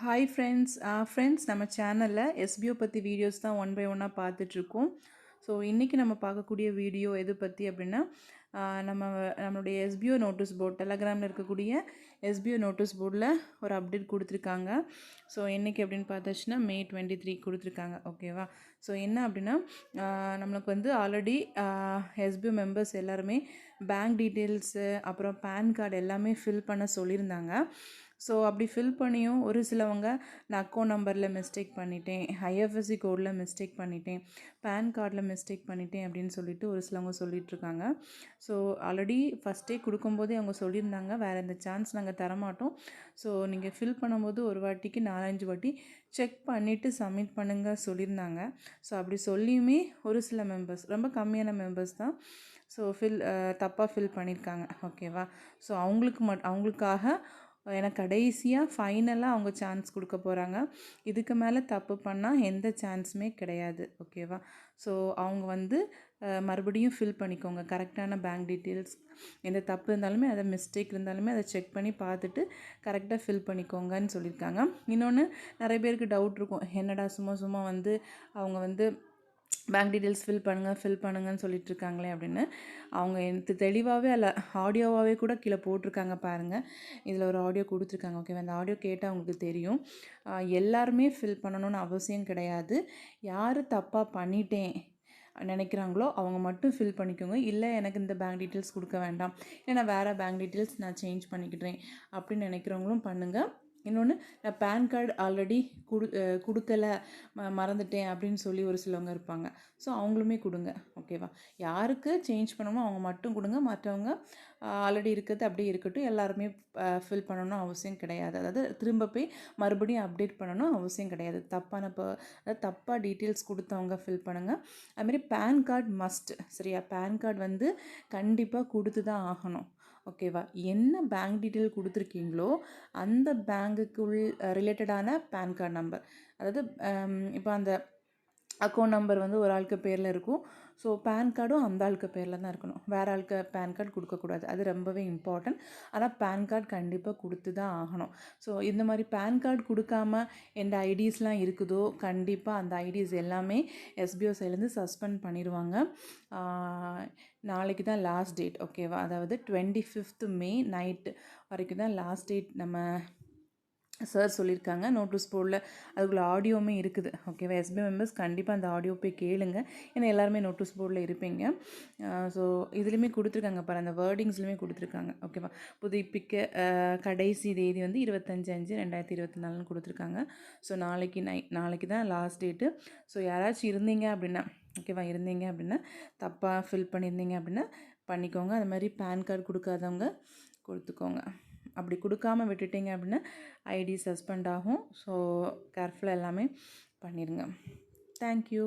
Hi friends friends நம்ம சேனலில் SPO பற்றி வீடியோஸ் தான் ஒன் பை ஒன்னாக பார்த்துட்ருக்கோம். ஸோ இன்றைக்கி நம்ம பார்க்கக்கூடிய வீடியோ எது பற்றி அப்படின்னா நம்ம நம்மளுடைய எஸ்பிஓ நோட்டீஸ் போர்ட் டெலகிராமில் இருக்கக்கூடிய எஸ்பிஓ நோட்டீஸ் போர்டில் ஒரு அப்டேட் கொடுத்துருக்காங்க. ஸோ என்றைக்கு அப்படின்னு பார்த்தாச்சுன்னா மே டுவெண்ட்டி த்ரீ கொடுத்துருக்காங்க ஓகேவா ஸோ என்ன அப்படின்னா நம்மளுக்கு வந்து ஆல்ரெடி எஸ்பிஓ மெம்பர்ஸ் எல்லாருமே பேங்க் டீட்டெயில்ஸு அப்புறம் பேன் கார்டு எல்லாமே ஃபில் பண்ண சொல்லியிருந்தாங்க. ஸோ அப்படி ஃபில் பண்ணியும் ஒரு சிலவங்க நான் அக்கௌண்ட் நம்பரில் மிஸ்டேக் பண்ணிட்டேன். ஐஎஃப்எஸ்சி கோடில் மிஸ்டேக் பண்ணிட்டேன். பேன் கார்டில் மிஸ்டேக் பண்ணிட்டேன் அப்படின்னு சொல்லிட்டு ஒரு சிலவங்க சொல்லிட்டு இருக்காங்க. ஸோ ஆல்ரெடி ஃபஸ்ட்டே கொடுக்கும்போதே அவங்க சொல்லியிருந்தாங்க. வேறு எந்த சான்ஸ் நாங்கள் தரமாட்டோம். ஸோ நீங்கள் ஃபில் பண்ணும்போது ஒரு வாட்டிக்கு நாலஞ்சு வாட்டி செக் பண்ணிவிட்டு சப்மிட் பண்ணுங்க சொல்லியிருந்தாங்க. ஸோ அப்படி சொல்லியுமே ஒரு சில மெம்பர்ஸ் ரொம்ப கம்மியான மெம்பர்ஸ் தான். ஸோ ஃபில் தப்பாக ஃபில் பண்ணியிருக்காங்க. ஓகேவா ஸோ அவங்களுக்கு மட் அவங்களுக்காக எனக்கு கடைசியாக ஃபைனலாக அவங்க சான்ஸ் கொடுக்க போகிறாங்க இதுக்கு மேலே தப்பு பண்ணால் எந்த சான்ஸுமே கிடையாது ஓகேவா ஸோ அவங்க வந்து மறுபடியும் ஃபில் பண்ணிக்கோங்க. கரெக்டான பேங்க் டீட்டெயில்ஸ் எந்த தப்பு இருந்தாலுமே அதை மிஸ்டேக் இருந்தாலுமே அதை செக் பண்ணி பார்த்துட்டு கரெக்டாக ஃபில் பண்ணிக்கோங்கன்னு சொல்லியிருக்காங்க. இன்னொன்று நிறைய பேருக்கு டவுட் இருக்கும். என்னடா சும்மா சும்மா வந்து அவங்க வந்து பேங்க் டீட்டெயில்ஸ் ஃபில் பண்ணுங்கள் ஃபில் பண்ணுங்கன்னு சொல்லிட்டு இருக்காங்களே அப்படின்னு. அவங்க எனக்கு தெளிவாகவே அல்ல ஆடியோவாகவே கூட கீழே போட்டிருக்காங்க பாருங்கள் இதில் ஒரு ஆடியோ கொடுத்துருக்காங்க ஓகேவா அந்த ஆடியோ கேட்டால் அவங்களுக்கு தெரியும். எல்லாருமே ஃபில் பண்ணணும்னு அவசியம் கிடையாது. யார் தப்பாக பண்ணிட்டேன் நினைக்கிறாங்களோ அவங்க மட்டும் ஃபில் பண்ணிக்கோங்க. இல்லை எனக்கு இந்த பேங்க் டீட்டெயில்ஸ் கொடுக்க வேண்டாம். இல்லை நான் வேறு பேங்க் டீட்டெயில்ஸ் நான் சேஞ்ச் பண்ணிக்கிட்டேன் அப்படின்னு நினைக்கிறவங்களும் பண்ணுங்கள் இன்னொன்று நான் பேன் கார்டு ஆல்ரெடி கொடு கொடுக்கல ம மறந்துட்டேன் அப்படின்னு சொல்லி ஒரு சிலவங்க இருப்பாங்க. ஸோ அவங்களுமே கொடுங்க ஓகேவா யாருக்கு சேஞ்ச் பண்ணணுமோ அவங்க மட்டும் கொடுங்க மற்றவங்க ஆல்ரெடி இருக்கிறது அப்படியே இருக்கட்டும் எல்லாருமே ஃபில் பண்ணணும் அவசியம் கிடையாது. அதாவது திரும்ப போய் மறுபடியும் அப்டேட் பண்ணணும் அவசியம் கிடையாது. தப்பான இப்போ அதாவது தப்பாக டீட்டெயில்ஸ் கொடுத்தவங்க ஃபில் பண்ணுங்கள் அதுமாரி பேன் கார்டு மஸ்ட் சரியா? பேன் கார்டு வந்து கண்டிப்பாக கொடுத்து தான் ஆகணும். ஓகேவா? என்ன பேங்க் டீட்டெயில் கொடுத்துருக்கீங்களோ அந்த பேங்க்குக்குள் ரிலேட்டடான பேன் கார்டு நம்பர் அதாவது இப்போ அந்த அக்கௌண்ட் நம்பர் வந்து ஒரு ஆளுக்கு பேரில் இருக்கும். ஸோ பேன் கார்டும் அந்த ஆளுக்கு பேரில் தான் இருக்கணும். வேறு ஆளுக்கு பேன் கார்டு கொடுக்கக்கூடாது அது ரொம்பவே இம்பார்ட்டன்ட் ஆனால் பேன் கார்டு கண்டிப்பாக கொடுத்து தான் ஆகணும். ஸோ இந்த மாதிரி பேன் கார்டு கொடுக்காம எந்த ஐடிஸ்லாம் இருக்குதோ கண்டிப்பாக அந்த ஐடிஸ் எல்லாமே எஸ்பிஓ சைட்லேருந்து சஸ்பெண்ட் பண்ணிடுவாங்க. நாளைக்கு தான் லாஸ்ட் டேட் ஓகேவா அதாவது டுவெண்ட்டி ஃபிஃப்த் மே நைட்டு வரைக்கும் தான் லாஸ்ட் டேட் நம்ம சார் சொல்லியிருக்காங்க. நோட்டீஸ் போர்டில் அதுக்குள்ளே ஆடியோவுமே இருக்குது. ஓகேவா? எஸ்பி மெம்பர்ஸ் கண்டிப்பாக அந்த ஆடியோ போய் கேளுங்க. ஏன்னா எல்லாருமே நோட்டீஸ் போர்டில் இருப்பீங்க. ஸோ இதுலேயுமே கொடுத்துருக்காங்க பாரு அந்த வேர்டிங்ஸ்லையுமே கொடுத்துருக்காங்க. ஓகேவா? புதுப்பிக்க கடைசி தேதி வந்து இருபத்தஞ்சு அஞ்சு ரெண்டாயிரத்தி இருபத்தி நாலுன்னு கொடுத்துருக்காங்க. ஸோ நாளைக்கு நை நாளைக்கு தான் லாஸ்ட் டேட்டு ஸோ யாராச்சும் இருந்தீங்க அப்படின்னா ஓகேவா? இருந்தீங்க அப்படின்னா தப்பாக ஃபில் பண்ணியிருந்தீங்க அப்படின்னா பண்ணிக்கோங்க. அது மாதிரி பேன் கார்டு கொடுக்காதவங்க கொடுத்துக்கோங்க. அப்படி கொடுக்காம விட்டுட்டீங்க அப்படின்னா ஐடி சஸ்பெண்ட் ஆகும். ஸோ கேர்ஃபுல்லாக எல்லாமே பண்ணிடுங்க தேங்க்யூ